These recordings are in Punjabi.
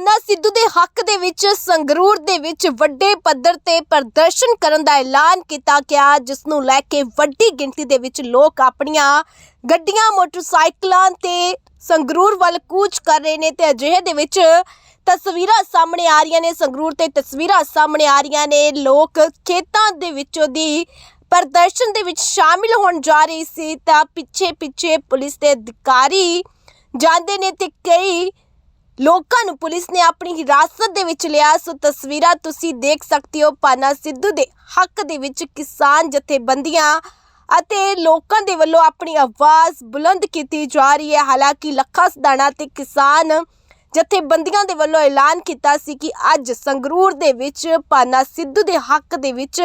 ਪਾਨਾ ਸਿੱਧੂ ਦੇ ਹੱਕ ਦੇ ਵਿੱਚ, ਸੰਗਰੂਰ ਦੇ ਵਿੱਚ ਵੱਡੇ ਪੱਧਰ ਤੇ ਪ੍ਰਦਰਸ਼ਨ ਕਰਨ ਦਾ ਐਲਾਨ ਕੀਤਾ ਗਿਆ ਜਿਸ ਨੂੰ ਲੈ ਕੇ ਵੱਡੀ ਗਿਣਤੀ ਦੇ ਵਿੱਚ ਲੋਕ ਆਪਣੀਆਂ ਗੱਡੀਆਂ, ਮੋਟਰਸਾਈਕਲਾਂ ਤੇ ਸੰਗਰੂਰ ਵੱਲ ਕੂਚ ਕਰ ਰਹੇ ਨੇ ਤੇ ਅਜਿਹੇ ਦੇ ਵਿੱਚ ਤਸਵੀਰਾਂ ਸਾਹਮਣੇ ਆ ਰਹੀਆਂ ਨੇ, ਸੰਗਰੂਰ ਤੇ ਤਸਵੀਰਾਂ ਸਾਹਮਣੇ ਆ ਰਹੀਆਂ ਨੇ, ਲੋਕ ਖੇਤਾਂ ਦੇ ਵਿੱਚੋਂ ਦੀ ਪ੍ਰਦਰਸ਼ਨ ਦੇ ਵਿੱਚ ਸ਼ਾਮਿਲ ਹੋਣ ਜਾ ਰਹੀ ਸੀ, ਤਾਂ ਪਿੱਛੇ ਪਿੱਛੇ ਪੁਲਿਸ ਦੇ ਅਧਿਕਾਰੀ ਜਾਂਦੇ ਨੇ ਤੇ ਕਈ ਲੋਕਾਂ ਨੂੰ ਪੁਲਿਸ ਨੇ ਆਪਣੀ ਹਿਰਾਸਤ ਦੇ ਵਿੱਚ ਲਿਆ। ਸੋ ਤਸਵੀਰਾਂ ਤੁਸੀਂ ਦੇਖ ਸਕਦੇ ਹੋ ਪਾਨਾ ਸਿੱਧੂ ਦੇ ਹੱਕ ਦੇ ਵਿੱਚ ਕਿਸਾਨ ਜਥੇਬੰਦੀਆਂ ਅਤੇ ਲੋਕਾਂ ਦੇ ਵੱਲੋਂ ਆਪਣੀ ਆਵਾਜ਼ ਬੁਲੰਦ ਕੀਤੀ ਜਾ ਰਹੀ ਹੈ। ਹਾਲਾਂਕਿ ਲੱਖਾ ਸਦਾਣਾ ਤੇ ਕਿਸਾਨ ਜਥੇਬੰਦੀਆਂ ਦੇ ਵੱਲੋਂ ਐਲਾਨ ਕੀਤਾ ਸੀ ਕਿ ਅੱਜ ਸੰਗਰੂਰ ਦੇ ਵਿੱਚ ਪਾਨਾ ਸਿੱਧੂ ਦੇ ਹੱਕ ਦੇ ਵਿੱਚ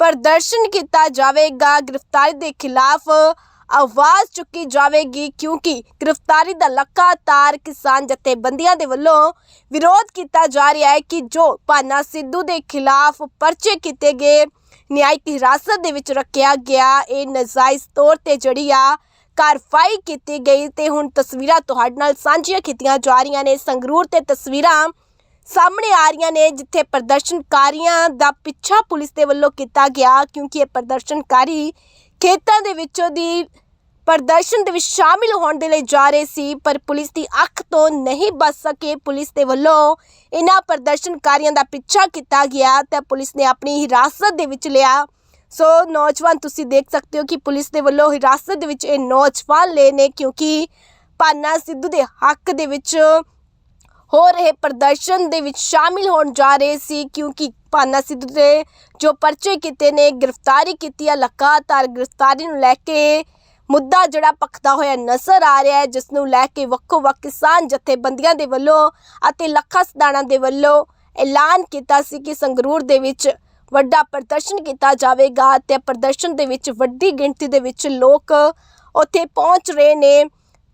ਪ੍ਰਦਰਸ਼ਨ ਕੀਤਾ ਜਾਵੇਗਾ। ਗ੍ਰਿਫਤਾਰੀ ਦੇ ਖਿਲਾਫ ਆਵਾਜ਼ ਚੁੱਕੀ ਜਾਵੇਗੀ ਕਿਉਂਕਿ ਗ੍ਰਿਫਤਾਰੀ ਦਾ ਲਗਾਤਾਰ ਕਿਸਾਨ ਜਥੇਬੰਦੀਆਂ ਦੇ ਵੱਲੋਂ ਵਿਰੋਧ ਕੀਤਾ ਜਾ ਰਿਹਾ ਹੈ ਕਿ ਜੋ ਪਾਨਾ ਸਿੱਧੂ ਦੇ ਖਿਲਾਫ ਪਰਚੇ ਕੀਤੇ ਗਏ, ਨਿਆਇਕ ਹਿਰਾਸਤ ਦੇ ਵਿੱਚ ਰੱਖਿਆ ਗਿਆ, ਇਹ ਨਜਾਇਜ਼ ਤੌਰ ਤੇ ਜਿਹੜੀ ਆ ਕਾਰਵਾਈ ਕੀਤੀ ਗਈ ਤੇ ਹੁਣ ਤਸਵੀਰਾਂ ਤੁਹਾਡੇ ਨਾਲ ਸਾਂਝੀਆਂ ਕੀਤੀਆਂ ਜਾ ਰਹੀਆਂ ਨੇ। ਸੰਗਰੂਰ ਤੇ ਤਸਵੀਰਾਂ ਸਾਹਮਣੇ ਆ ਰਹੀਆਂ ਨੇ, ਜਿੱਥੇ ਪ੍ਰਦਰਸ਼ਨਕਾਰੀਆਂ ਦਾ ਪਿੱਛਾ ਪੁਲਿਸ ਦੇ ਵੱਲੋਂ ਕੀਤਾ ਗਿਆ ਕਿਉਂਕਿ ਇਹ ਪ੍ਰਦਰਸ਼ਨਕਾਰੀ ਖੇਤਾਂ ਦੇ ਵਿੱਚੋਂ ਦੀ ਪ੍ਰਦਰਸ਼ਨ ਦੇ ਵਿੱਚ ਸ਼ਾਮਿਲ ਹੋਣ ਦੇ ਲਈ ਜਾ ਰਹੇ ਸੀ, ਪਰ ਪੁਲਿਸ ਦੀ ਅੱਖ ਤੋਂ ਨਹੀਂ ਬਚ ਸਕੇ। ਪੁਲਿਸ ਦੇ ਵੱਲੋਂ ਇਹਨਾਂ ਪ੍ਰਦਰਸ਼ਨਕਾਰੀਆਂ ਦਾ ਪਿੱਛਾ ਕੀਤਾ ਗਿਆ ਤੇ ਪੁਲਿਸ ਨੇ ਆਪਣੀ ਹਿਰਾਸਤ ਦੇ ਵਿੱਚ ਲਿਆ। ਸੋ ਨੌਜਵਾਨ, ਤੁਸੀਂ ਦੇਖ ਸਕਦੇ ਹੋ ਕਿ ਪੁਲਿਸ ਦੇ ਵੱਲੋਂ ਹਿਰਾਸਤ ਦੇ ਵਿੱਚ ਇਹ ਨੌਜਵਾਨ ਲਏ ਨੇ, ਕਿਉਂਕਿ ਪਾਨਾ ਸਿੱਧੂ ਦੇ ਹੱਕ ਦੇ ਵਿੱਚ ਹੋ ਰਹੇ ਪ੍ਰਦਰਸ਼ਨ ਦੇ ਵਿੱਚ ਸ਼ਾਮਿਲ ਹੋਣ ਜਾ ਰਹੇ ਸੀ, ਕਿਉਂਕਿ ਭਾਨਾ ਸਿੱਧੂ ਦੇ ਜੋ ਪਰਚੇ ਕੀਤੇ ਨੇ, ਗ੍ਰਿਫਤਾਰੀ ਕੀਤੀ ਹੈ ਲਗਾਤਾਰ ਗ੍ਰਿਫਤਾਰੀ ਨੂੰ ਲੈ ਕੇ ਮੁੱਦਾ ਜਿਹੜਾ ਪਖਦਾ ਹੋਇਆ ਨਜ਼ਰ ਆ ਰਿਹਾ ਹੈ, ਜਿਸ ਨੂੰ ਲੈ ਕੇ ਵੱਖੋ ਵੱਖ ਕਿਸਾਨ ਜਥੇਬੰਦੀਆਂ ਦੇ ਵੱਲੋਂ ਅਤੇ ਲੱਖਾ ਸਦਾਣਾ ਦੇ ਵੱਲੋਂ ਐਲਾਨ ਕੀਤਾ ਸੀ ਕਿ ਸੰਗਰੂਰ ਦੇ ਵਿੱਚ ਵੱਡਾ ਪ੍ਰਦਰਸ਼ਨ ਕੀਤਾ ਜਾਵੇਗਾ ਤੇ ਪ੍ਰਦਰਸ਼ਨ ਦੇ ਵਿੱਚ ਵੱਡੀ ਗਿਣਤੀ ਦੇ ਵਿੱਚ ਲੋਕ ਉੱਥੇ ਪਹੁੰਚ ਰਹੇ ਨੇ।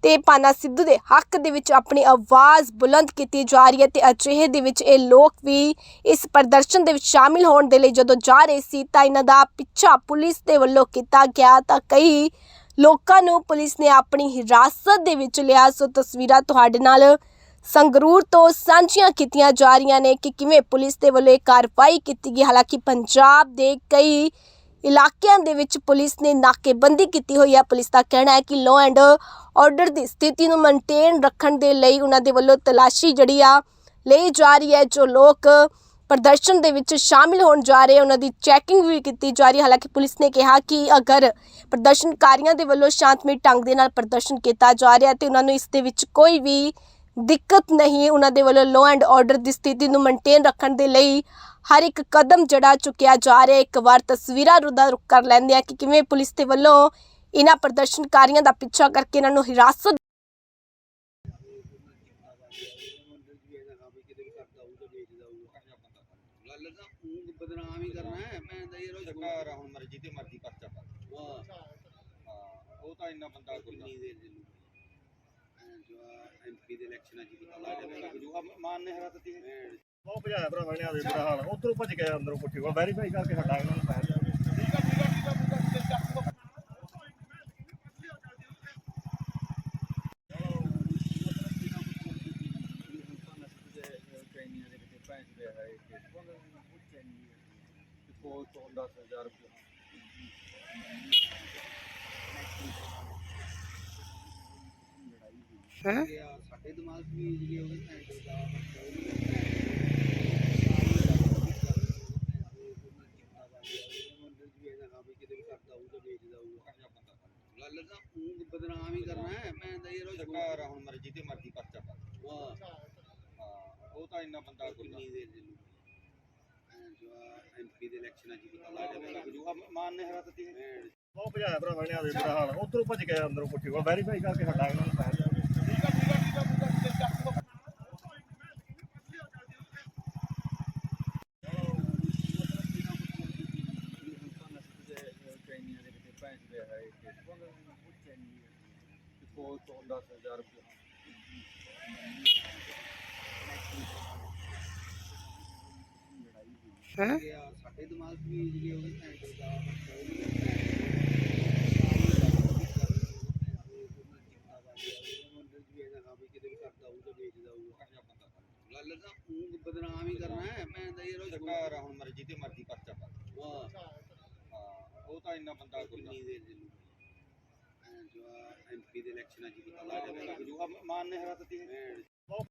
ਤੇ ਪਾਨਾ ਸਿੱਧੂ ਦੇ ਹੱਕ ਦੇ ਵਿੱਚ ਆਪਣੀ ਆਵਾਜ਼ ਬੁਲੰਦ ਕੀਤੀ ਜਾ ਰਹੀ ਹੈ ਤੇ ਅਜਿਹੇ ਦੇ ਵਿੱਚ ਇਹ ਲੋਕ ਵੀ ਇਸ ਪ੍ਰਦਰਸ਼ਨ ਦੇ ਵਿੱਚ ਸ਼ਾਮਿਲ ਹੋਣ ਦੇ ਲਈ ਜਦੋਂ ਜਾ ਰਹੇ ਸੀ ਤਾਂ ਇਹਨਾਂ ਦਾ ਪਿੱਛਾ ਪੁਲਿਸ ਦੇ ਵੱਲੋਂ ਕੀਤਾ ਗਿਆ ਤਾਂ ਕਈ ਲੋਕਾਂ ਨੂੰ ਪੁਲਿਸ ਨੇ ਆਪਣੀ ਹਿਰਾਸਤ ਦੇ ਵਿੱਚ ਲਿਆ। ਸੋ ਤਸਵੀਰਾਂ ਤੁਹਾਡੇ ਨਾਲ ਸੰਗਰੂਰ ਤੋਂ ਸਾਂਝੀਆਂ ਕੀਤੀਆਂ ਜਾ ਰਹੀਆਂ ਨੇ ਕਿ ਕਿਵੇਂ ਪੁਲਿਸ ਦੇ ਵੱਲੋਂ ਇਹ ਕਾਰਵਾਈ ਕੀਤੀ ਗਈ। ਹਾਲਾਂਕਿ ਪੰਜਾਬ ਦੇ ਕਈ ਇਲਾਕਿਆਂ ਦੇ ਵਿੱਚ ਪੁਲਿਸ ਨੇ ਨਾਕੇਬੰਦੀ ਕੀਤੀ ਹੋਈ ਹੈ। ਪੁਲਿਸ ਦਾ ਕਹਿਣਾ ਹੈ ਕਿ ਲੋ ਐਂਡ ਆਰਡਰ ਦੀ ਸਥਿਤੀ ਨੂੰ ਮੇਨਟੇਨ ਰੱਖਣ ਦੇ ਲਈ ਉਹਨਾਂ ਦੇ ਵੱਲੋਂ ਤਲਾਸ਼ੀ ਜਿਹੜੀ ਆ ਲਈ ਜਾ ਰਹੀ ਹੈ, ਜੋ ਲੋਕ ਪ੍ਰਦਰਸ਼ਨ ਦੇ ਵਿੱਚ ਸ਼ਾਮਿਲ ਹੋਣ ਜਾ ਰਹੇ ਉਹਨਾਂ ਦੀ ਚੈਕਿੰਗ ਵੀ ਕੀਤੀ ਜਾ ਰਹੀ ਹੈ। ਹਾਲਾਂਕਿ ਪੁਲਿਸ ਨੇ ਕਿਹਾ ਕਿ ਅਗਰ ਪ੍ਰਦਰਸ਼ਨਕਾਰੀਆਂ ਦੇ ਵੱਲੋਂ ਸ਼ਾਂਤਮਈ ਢੰਗ ਦੇ ਨਾਲ ਪ੍ਰਦਰਸ਼ਨ ਕੀਤਾ ਜਾ ਰਿਹਾ ਤੇ ਉਹਨਾਂ ਨੂੰ ਇਸ ਦੇ ਵਿੱਚ ਕੋਈ ਵੀ ਦਿੱਕਤ ਨਹੀਂ, ਉਹਨਾਂ ਦੇ ਵੱਲੋਂ ਲੋ ਐਂਡ ਆਰਡਰ ਦੀ ਸਥਿਤੀ ਨੂੰ ਮੇਨਟੇਨ ਰੱਖਣ ਦੇ ਲਈ ਹਰ ਇੱਕ ਕਦਮ ਜਿਹੜਾ ਚੁੱਕਿਆ ਜਾ ਰਿਹਾ ਇੱਕ ਵਾਰ ਤਸਵੀਰਾਂ ਰੁਦਾ ਰੁਕ ਕਰ ਲੈਂਦੇ ਆ ਕਿ ਕਿਵੇਂ ਪੁਲਿਸ ਦੇ ਵੱਲੋਂ ਇਹਨਾਂ ਪ੍ਰਦਰਸ਼ਨਕਾਰੀਆਂ ਦਾ ਪਿੱਛਾ ਕਰਕੇ ਇਹਨਾਂ ਨੂੰ ਹਿਰਾਸਤ ਗੱਲ ਤਾਂ ਊਂ ਬਦਨਾਮ ਹੀ ਕਰਨਾ ਹੈ ਮੈਂ ਤਾਂ ਯਾਰ ਸਰਕਾਰ ਆ, ਹੁਣ ਮਰਜ਼ੀ ਤੇ ਮਰਜ਼ੀ ਪਰਚਾ ਪਾ ਹਾਂ ਉਹ ਤਾਂ ਇੰਨਾ ਬੰਦਾ ਕੋਈ ਕਿੰਨੀ ਦੇ ਨੂੰ ਜੋ ਐਮਪੀ ਦੇ ਇਲੈਕਸ਼ਨਾਂ 'ਚ ਪਤਾ ਲੱਗ ਜਾਵੇਗਾ ਕਿ ਜੋ ਮਾਨ ਨੇ ਹਰਾ ਦਿੱਤੀ ਹੈ ਬਹੁਤ ਭਜਾਇਆ ਭਰਾ ਵਣਿਆ ਦੇ ਬੁਰਾ ਹਾਲ। ਉਧਰੋਂ ਭੱਜ ਗਿਆ ਅੰਦਰੋਂ ਪੁੱਠੀ ਕੋਲ। ਵੈਰੀਫਾਈ ਕਰਕੇ ਹਟਾ ਇਹਨਾਂ ਨੂੰ ਪੈਸੇ ਕੋਈ 10000 ਰੁਪਏ ਗਿਆ ਸਾਡੇ ਦਿਮਾਗ ਵੀ ਜਿਹੜੇ ਉਹਦੇ ਭੈਣ ਚੋਦ ਦਾ ਗੱਲ ਤਾਂ ਊਂ ਬਦਨਾਮ ਹੀ ਕਰਨਾ ਹੈ ਮੈਂ ਤਾਂ ਯਾਰ ਉਹ ਸਰਕਾਰ ਆ, ਹੁਣ ਮਰਜ਼ੀ ਤੇ ਮਰਜ਼ੀ ਪਰਚਾ ਪਾ ਵਾਹ ਹਾਂ ਉਹ ਤਾਂ ਇੰਨਾ ਬੰਦਾ ਕੋਈ ਕਿੰਨੀ ਦੇਰ ਦੇ ਨੂੰ ਜੋ ਐਮਪੀ ਦੇ ਇਲੈਕਸ਼ਨਾਂ 'ਚ ਹੀ ਪਤਾ ਲੱਗ ਜਾਵੇਗਾ ਕਿ ਜੋ ਮਾਨ ਨੇ ਹਰਾ ਦਿੱਤੀ ਹੈ ਭੈਣ ਬਹੁਤ ਭਜਾਇਆ ਭਰਾ ਵਣਿਆ ਦੇ ਬੁਰਾ ਹਾਲ। ਉਧਰੋਂ ਭੱਜ ਗਿਆ ਅੰਦਰੋਂ ਪੁੱਠੀ ਕੋਲ। ਵੈਰੀਫਾਈ ਕਰਕੇ ਹਟਾ ਇਹਨਾਂ ਨੂੰ ਕੋਈ 10000 ਰੁਪਏ ਗਿਆ ਸਾਡੇ ਦਿਮਾਗ ਵੀ ਜਿਹੜੇ ਉਹਦੇ ਭੈਣ ਦਾ ਗੱਲ ਤਾਂ ਤੂੰ ਬਦਨਾਮ ਹੀ ਕਰਨਾ ਹੈ। ਮੈਂ ਤਾਂ ਯਾਰ ਉਹ ਸਰਕਾਰ ਹੁਣ ਮਰਜ਼ੀ ਤੇ ਮਰਜ਼ੀ ਪਰਚਾ ਹਾਂ ਤਾਂ ਇੰਨਾ ਬੰਦਾ ਕਿੰਨੀ ਦੇ ਦਿਲ ਜੋ ਐਮਪੀ ਦੇ ਇਲੈਕਸ਼ਨਾਂ ਹੀ ਪਤਾ ਲੱਗ ਜੂਗਾ ਮਾਨ ਨੇ ਹਰਾ ਦਿੱਤੀ